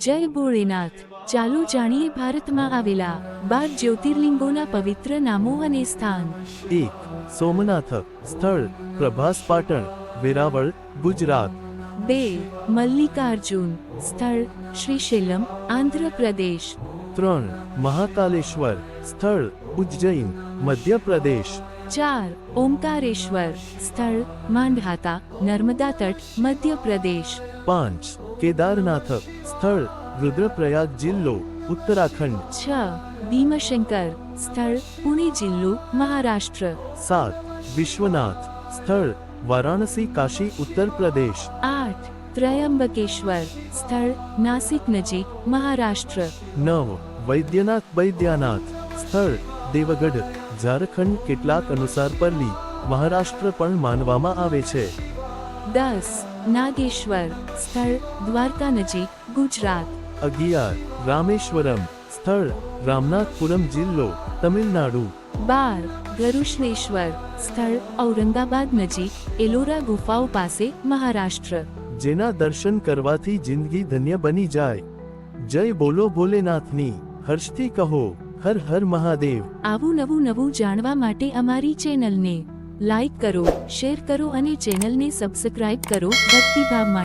જય ભોળેનાથ. ચાલો જાણીએ ભારતમાં આવેલા બાર જ્યોતિર્લિંગોના પવિત્ર નામો અને સ્થાન. એક સોમનાથ સ્થળ પ્રભાસ પાટણ વેરાવળ ગુજરાત. બે મલ્લિકાર્જુન સ્થળ શ્રીશૈલમ આંધ્રપ્રદેશ. ત્રણ મહાકાલેશ્વર સ્થળ ઉજ્જૈન મધ્યપ્રદેશ. ચાર ઓમકારેશ્વર સ્થળ માંડહાતા નર્મદા તટ મધ્યપ્રદેશ. પાંચ કેદારનાથ સ્થળ રુદ્રપ્રયાગ જિલ્લો ઉત્તરાખંડ છ ભીમશંકર સ્થળ પુણે જિલ્લો મહારાષ્ટ્ર સાત વિશ્વનાથ સ્થળ વારાણસી કાશી ઉત્તર પ્રદેશ આઠ ત્રયંબકેશ્વર સ્થળ નાસિક નજીક મહારાષ્ટ્ર નવ વૈદ્યનાથ વૈદ્યનાથ સ્થળ દેવગઢ ઝારખંડ કેટલાક અનુસાર પરલી મહારાષ્ટ્ર પણ માનવામાં આવે છે દસ નાગેશ્વર સ્થળ દ્વારકા નજીક ગુજરાત અગિયાર રામેશ્વરમ સ્થળ રામનાથપુરમ જિલ્લો તમિલનાડુ બાર ગરુશ્રેશ્વર સ્થળ ઔરંગાબાદ નજીક એલોરા ગુફાઓ પાસે મહારાષ્ટ્ર જેના દર્શન કરવાથી જિંદગી ધન્ય બની જાય જય બોલો ભોલેનાથની હર્ષથી કહો હર હર મહાદેવ આવું નવું નવું જાણવા માટે અમારી ચેનલને લાઈક કરો શેર કરો અને ચેનલને સબસ્ક્રાઇબ કરો ભક્તિભાવ માટે